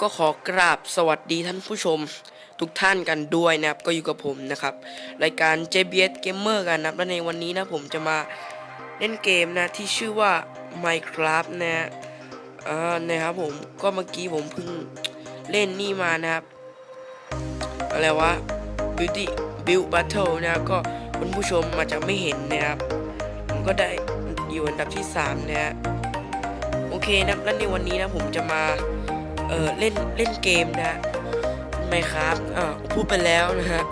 ก็ขอกราบสวัสดีท่านผู้ชม ทุกท่านกันด้วยนะครับ ก็อยู่กับผมนะครับ รายการ JBS Gamer กันนะครับและในวันนี้นะผมจะมาเล่นเกมนะที่ชื่อว่า Minecraft นะฮะอ่านะครับผมก็เมื่อกี้ผมเพิ่งเล่นนี่มานะครับ อะไรวะ Beauty Build Battle นะครับก็คุณผู้ชมอาจจะไม่เห็นนะครับผมก็ได้อยู่อันดับที่ 3 นะฮะโอเคนะแล้วในวันนี้นะผมจะมา เออเล่นเล่นเกมนะไมครับอ่าพูดไปแล้วนะฮะ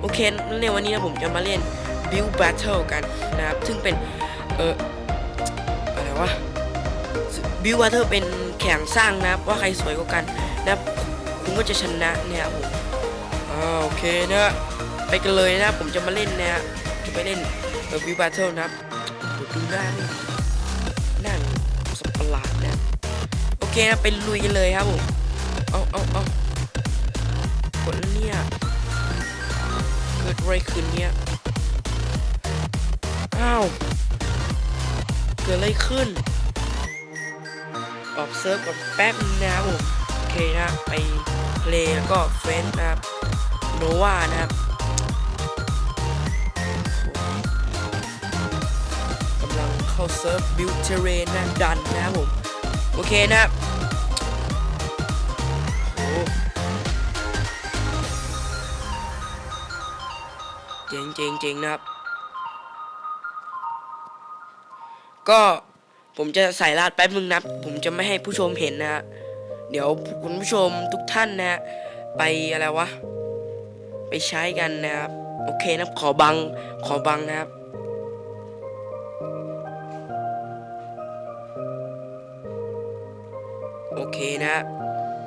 โอเควในวันนี้นะผมจะมาเล่น Build Battle กันนะครับ ซึ่งเป็น เอออะไรวะ Build Battle เป็นแข่งสร้างนะครับว่าใครสวยกว่ากันนะครับคุณก็จะชนะเนี่ยผมอ่าโอเคนะไปกันเลยนะครับผมจะมาเล่นนะฮะจะไปเล่นเออ Build Battle นะครับดูหน้านี่ เคนะไปลุยกันเลยครับผม เอาเอาเอากดแล้วเนี่ย เกิดอะไรขึ้นเนี่ย อ้าว เกิดอะไรขึ้น ออกเซิร์ฟก่อนแป๊บนึงนะครับผม โอเคนะ ไปเพลย์แล้วก็เฟนนะครับโนวานะครับกำลังเข้าเซิร์ฟบิวเทเรนนะดันนะครับผม โอเคนะครับเจ๋งเจ๋งเจ๋งนะครับ ก็ผมจะใส่ลาดแป๊บนึงนะผมจะไม่ให้ผู้ชมเห็นนะฮะเดี๋ยวคุณผู้ชมทุกท่านนะฮะไปอะไรวะ ไปใช้กันนะครับ โอเคนะขอบังขอบังนะครับ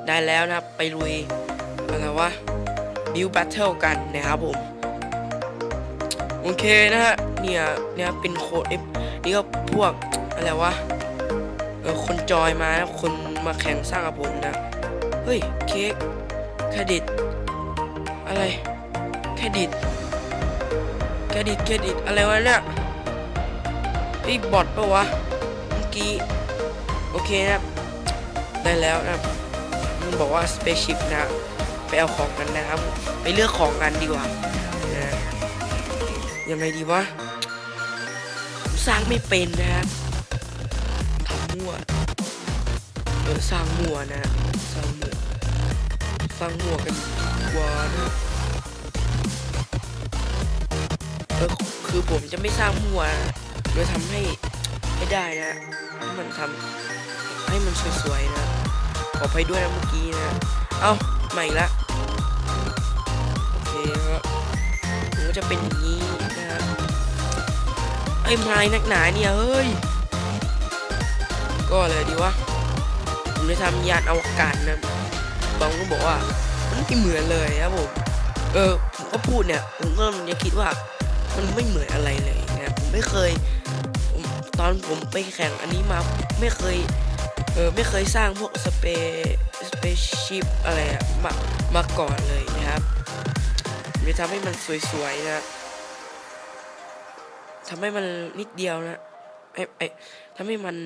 ได้แล้วนะครับ ไปลุยอะไรวะบิวแบทเทิลกันนะครับผม โอเคนะฮะเนี่ยเนี่ยเป็นโค้ดเอนี่ก็พวกอะไรวะเออคนจอยมาคนมาแข่งสร้างกับผมนะ เฮ้ย เค้กเครดิต อะไรเครดิตเครดิตเครดิตอะไรวะเนี่ยไอ้บอทปะวะเมื่อกี้ โอเคนะครับ ได้แล้วนะครับ มันบอกว่า spaceship นะไปเอาของกันนะครับ ไปเลือกของกันดีกว่านะยังไงดีวะผมสร้างไม่เป็นนะครับทำมั่วเออสร้างมั่วนะสร้างมั่วสร้างมั่วกันดีกว่านะเออคือผมจะไม่สร้างมั่วนะโดยทำให้ให้ได้นะให้มันทำให้มันสวยๆนะ อไปด้วยนะเมื่อกี้นะ เอ้าใหม่ละโอเคครับมันก็จะเป็นอย่างนี้นะไอ้ไม้นักหนาเนี่ยเฮ้ย ก็เลยดีวะ ผมจะทำยานอวกาศนะบางก็บอกว่า มันไม่เหมือนเลยครับผม เออ ผมก็พูดเนี่ย ผมก็จะคิดว่า มันไม่เหมือนอะไรเลยนะ ผมไม่เคย ตอนผมไปแข่งอันนี้มาไม่เคย เออไม่เคยสร้างพวกสเปสเปชิปอะไรอะมามาก่อนเลยนะครับมจะทำให้มันสวยๆนะทำให้มันนิดเดียวนะไอ้ไอ้ทำให้มัน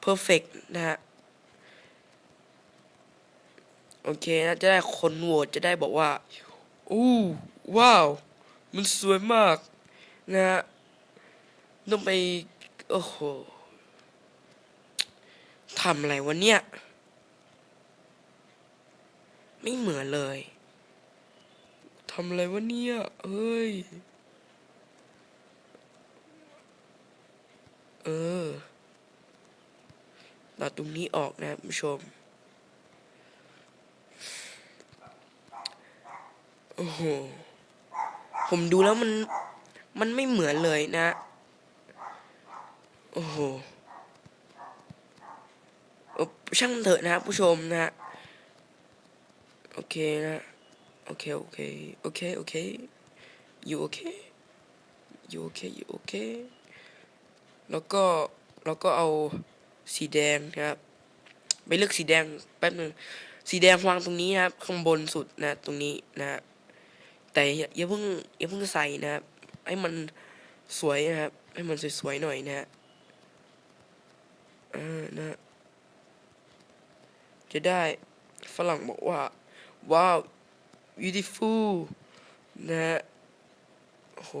เพอร์เฟกนะฮะโอเคนะจะได้คนโหวตจะได้บอกว่าอู้ว้าว มันสวยมาก นะฮะต้องไป โอ้โห ทำอะไรวะเนี่ย ไม่เหมือนเลยทำอะไรวะเนี่ย เอ้ย เออตัดตรงนี้ออกนะผู้ชม โอ้โห ผมดูแล้วมัน มันไม่เหมือนเลยนะ โอ้โห ช่างเถอะนะครับผู้ชมนะฮะโอเคนะ โอเค โอเค โอเค โอเค อยู่โอเค อยู่โอเค อยู่โอเค แล้วก็ แล้วก็เอาสีแดงนะครับ ไปเลือกสีแดงแป๊บนึง สีแดงวางตรงนี้นะครับ ข้างบนสุดนะ ตรงนี้นะฮะแต่อย่าเพิ่งอย่าเพิ่งใส่นะครับ ให้มันสวยนะครับ ให้มันสวยๆหน่อยนะฮะอ่านะ จะได้ฝรั่งบอกว่า ว้าว beautiful นะฮะโห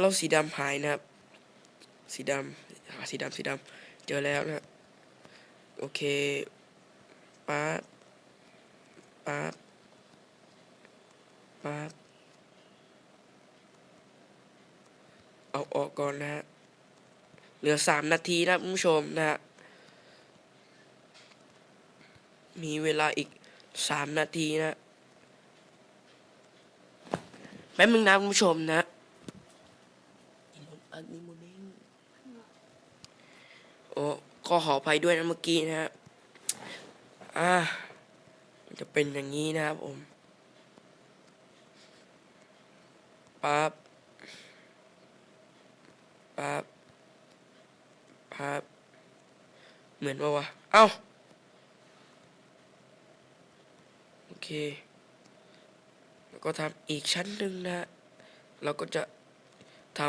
เราสีดำหายนะครับ สีดำหาสีดำสีดำเจอแล้วนะโอเคป๊าบป๊าบป๊าบเอาออกก่อนนะฮะเหลือสามนาทีนะคุณผู้ชมนะฮะ มีเวลาอีกสามนาทีนะแป๊บนึงนะคุณผู้ชมนะโอ้ก็ขออภัยด้วยนะเมื่อกี้นะฮะอ่ามันจะเป็นอย่างนี้นะครับผมปั๊บปั๊บปั๊บเหมือนว่าวะเอ้า โอ เคแล้วก็ทำอีกชั้นหนึ่งนะเราก็จะท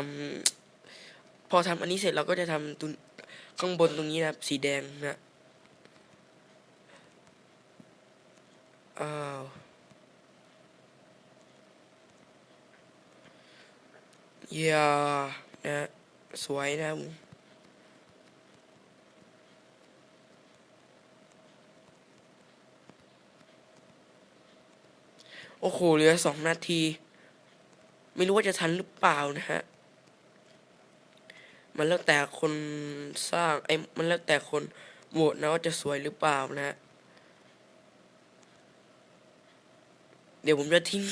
ำพอทำอันนี้เสร็จเราก็จะทำตุนข้างบนตรงนี้นะสีแดงนะอ้าวอย่านะสวยนะ โอ้โหเหลือสองนาที ไม่รู้ว่าจะทันหรือเปล่านะฮะ มันแล้วแต่คนสร้างไอ้มันแล้วแต่คนโหวตนะว่าจะสวยหรือเปล่านะฮะ เดี๋ยวผมจะทิ้ง